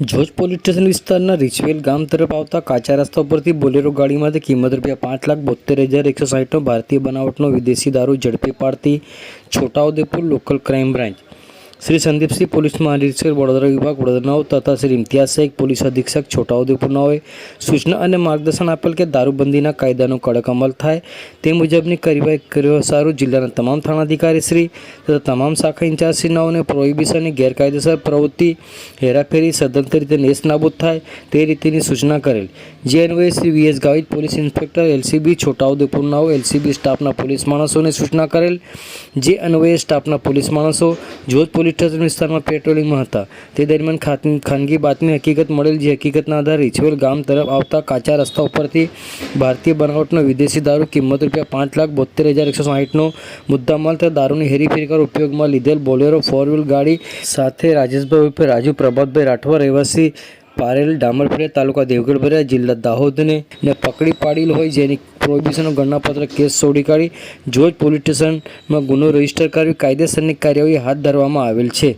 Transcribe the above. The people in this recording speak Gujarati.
જોજ પોલીસ સ્ટેશન વિસ્તારના રિચવેલ ગામ તરફ આવતા કાચા રસ્તા ઉપરથી બોલેરો ગાડીમાંથી કિંમત રૂપિયા પાંચ લાખ બોતેર હજાર એકસો સાહીઠનો ભારતીય બનાવટનો વિદેશી દારૂ ઝડપી પાડતી Chhota Udepur local crime branch. Shri Sandeepsinh police મહાનિરીક્ષક, Vadodara વિભાગ વડોદરાઓ તથા શ્રી ઇમ્તિયાઝ શેખ પોલીસ અધિક્ષક છોટાઉદેપુરનાઓએ સૂચના અને માર્ગદર્શન આપેલ કે દારૂબંધીના કાયદાનો કડક અમલ થાય તે મુજબની કાર્યવાહી કર્યો સારું જિલ્લાના તમામ થાણાધિકારી શ્રી તથા તમામ શાખા ઇન્ચાર્જશ્રીનાઓને પ્રોહિબિશનની ગેરકાયદેસર પ્રવૃત્તિ, હેરાફેરી, સદંતર રીતે નેસ્ત નાબૂદ થાય તે રીતેની સૂચના કરેલ. જે અન્વયે Shri V S Gavit, police inspector, LCB છોટાઉદેપુરનાઓ LCB સ્ટાફના પોલીસ માણસોને સૂચના કરેલ. જે અન્વયે સ્ટાફના પોલીસ માણસો જોધ પોલીસ સ્ટેશન વિસ્તારમાં પેટ્રોલિંગમાં હતા. તે દરમિયાન ખાનગી બાતમી હકીકત મળેલ જે હકીકતના આધારે રીછવેલ ગામ તરફ આવતા કાચા રસ્તા ઉપરથી ભારતીય બનાવટનો વિદેશી દારૂ કિંમત રૂપિયા પાંચ લાખ બોતેર હજાર એકસો સાહીઠનો મુદ્દામાલ તથા દારૂની હેરીફેરી કરવા ઉપયોગમાં લીધેલ બોલેરો ફોર વ્હીલ ગાડી સાથે રાજેશભાઈ ઉપર રાજુ પ્રભાતભાઈ રાઠવા રહેવાસી પારેલ ડામરફળિયા તાલુકા દેવગઢ જિલ્લા દાહોદને ને પકડી પાડેલ હોય જેની પ્રોહિબિશનનો ગણનાપત્ર કેસ છોડી કાઢી, જોજ પોલીસ સ્ટેશનમાં ગુનો રજિસ્ટર કરી કાયદેસરની કાર્યવાહી હાથ ધરવામાં આવેલ છે.